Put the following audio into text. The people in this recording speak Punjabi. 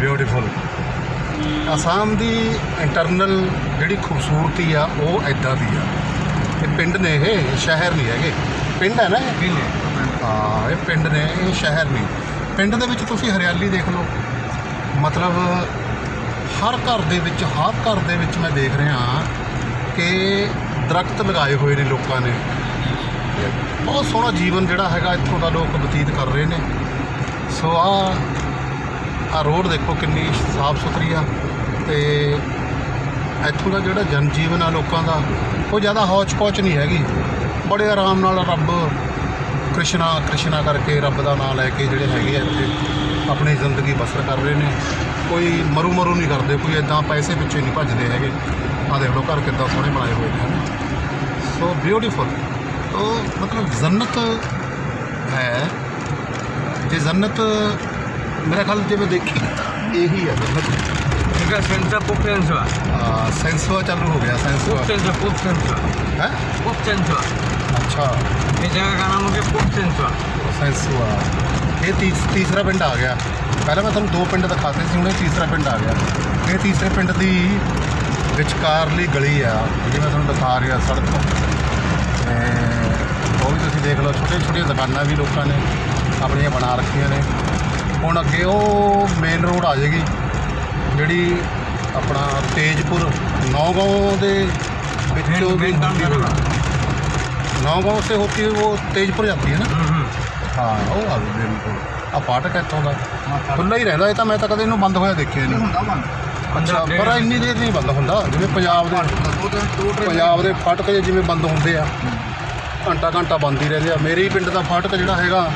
ਬਿਊਟੀਫੁਲ ਅਸਾਮ ਦੀ ਇੰਟਰਨਲ ਜਿਹੜੀ ਖੂਬਸੂਰਤੀ ਆ ਉਹ ਐਦਾਂ ਦੀ ਆ। ਇਹ ਪਿੰਡ ਨੇ ਇਹ ਸ਼ਹਿਰ ਨਹੀਂ ਹੈਗੇ। ਪਿੰਡ ਹੈ ਨਾ ਇਹ? ਪਿੰਡ ਹਾਂ। ਇਹ ਪਿੰਡ ਨੇ ਇਹ ਸ਼ਹਿਰ ਨਹੀਂ ਪਿੰਡ ਦੇ ਵਿੱਚ ਤੁਸੀਂ ਹਰਿਆਲੀ ਦੇਖ ਲਓ। ਮਤਲਬ ਹਰ ਘਰ ਦੇ ਵਿੱਚ ਹਰ ਘਰ ਦੇ ਵਿੱਚ ਮੈਂ ਦੇਖ ਰਿਹਾ ਕਿ ਦਰਖਤ ਲਗਾਏ ਹੋਏ ਨੇ ਲੋਕਾਂ ਨੇ। ਬਹੁਤ ਸੋਹਣਾ ਜੀਵਨ ਜਿਹੜਾ ਹੈਗਾ ਇੱਥੋਂ ਦਾ ਲੋਕ ਬਤੀਤ ਕਰ ਰਹੇ ਨੇ। ਸੋ ਆ ਆ ਰੋਡ ਦੇਖੋ ਕਿੰਨੀ ਸਾਫ਼ ਸੁਥਰੀ ਆ ਤੇ ਇੱਥੋਂ ਦਾ ਜਿਹੜਾ ਜਨ ਜੀਵਨ ਆ ਲੋਕਾਂ ਦਾ, ਉਹ ਜ਼ਿਆਦਾ ਹੌਚ ਪੌਚ ਨਹੀਂ ਹੈਗੀ। ਬੜੇ ਆਰਾਮ ਨਾਲ ਰੱਬ ਕ੍ਰਿਸ਼ਨਾ ਕ੍ਰਿਸ਼ਨਾ ਕਰਕੇ ਰੱਬ ਦਾ ਨਾਮ ਲੈ ਕੇ ਜਿਹੜੇ ਹੈਗੇ ਆ ਇੱਥੇ, ਆਪਣੀ ਜ਼ਿੰਦਗੀ ਬਸਰ ਕਰ ਰਹੇ ਨੇ। ਕੋਈ ਮਰੂ ਮਰੂ ਨਹੀਂ ਕਰਦੇ, ਕੋਈ ਇਦਾਂ ਪੈਸੇ ਪਿੱਛੇ ਨਹੀਂ ਭੱਜਦੇ ਹੈਗੇ। ਆ ਦੇਖ ਲਓ ਘਰ ਕਿੱਦਾਂ ਸੋਹਣੇ ਬਣਾਏ ਹੋਏ ਨੇ ਸੋ ਬਿਊਟੀਫੁਲ ਉਹ ਮਤਲਬ ਜੰਨਤ ਹੈ। ਜੇ ਜੰਨਤ ਮੇਰਾ ਖਿਆਲ ਜਿਵੇਂ ਦੇਖੀ ਇਹੀ ਹੈ ਜੰਨਤ Jika sensa pop sensa. ਆ। ਸੈਂਸਵਾ ਚਾਲੂ ਹੋ ਗਿਆ Pop ਸੈਂਸਵਾ sensa, pop sensa. ਹੈ? Pop sensa. ਅੱਛਾ। Ini jaga kanan mungkin pop sensa. ਸੈਂਸਵਾ ਇਹ ਤੀਸ ਤੀਸਰਾ ਪਿੰਡ ਆ ਗਿਆ। ਪਹਿਲਾਂ ਮੈਂ ਤੁਹਾਨੂੰ ਦੋ ਪਿੰਡ ਦਿਖਾਤੇ ਸੀ ਹੁਣ ਇਹ ਤੀਸਰਾ ਪਿੰਡ ਆ ਗਿਆ। ਇਹ ਤੀਸਰੇ ਪਿੰਡ ਦੀ ਵਿਚਕਾਰਲੀ ਗਲੀ ਆ ਜਿਹੜੀ ਮੈਂ ਤੁਹਾਨੂੰ ਦਿਖਾ ਰਿਹਾ ਸੜਕ ਤੇ। ਉਹ ਵੀ ਤੁਸੀਂ ਦੇਖ ਲਓ ਛੋਟੀਆਂ ਛੋਟੀਆਂ ਦੁਕਾਨਾਂ ਵੀ ਲੋਕਾਂ ਨੇ ਆਪਣੀਆਂ ਬਣਾ ਰੱਖੀਆਂ ਨੇ। ਹੁਣ ਅੱਗੇ ਉਹ ਮੇਨ ਰੋਡ ਆ ਜਾਏਗੀ ਜਿਹੜੀ ਆਪਣਾ ਤੇਜਪੁਰ ਨੌਗਾਂਵ ਦੇ ਵਿੱਚੋਂ ਦੀ ਹੁੰਦੀ ਹੋਈ ਨੌਗਾਉਂ ਸੇ ਹੋਤੀ ਹੋਈ ਉਹ ਤੇਜਪੁਰ ਜਾਂਦੀ ਹੈ ਨਾ? ਹਾਂ ਉਹ ਆ ਗਈ ਬਿਲਕੁਲ ਆ ਫਾਟਕ ਇੱਥੋਂ ਦਾ। ਖੁੱਲਾ ਹੀ ਰਹਿੰਦਾ ਇਹ ਤਾਂ ਮੈਂ ਤਾਂ ਕਦੇ ਇਹਨੂੰ ਬੰਦ ਹੋਇਆ ਦੇਖਿਆ ਨਹੀਂ। ਹੁੰਦਾ ਬੰਦ। ਅੱਛਾ ਪਰ ਇੰਨੀ ਦੇਰ ਨਹੀਂ ਬੰਦ ਹੁੰਦਾ ਜਿਵੇਂ ਪੰਜਾਬ ਦੇ ਪੰਜਾਬ ਦੇ ਫਾਟਕ ਜਿਵੇਂ ਬੰਦ ਹੁੰਦੇ ਆ ਘੰਟਾ ਘੰਟਾ ਬੰਦ ਹੀ ਰਹਿੰਦੇ ਆ। ਮੇਰੇ ਹੀ ਪਿੰਡ ਦਾ ਫਾਟਕ ਜਿਹੜਾ ਹੈਗਾ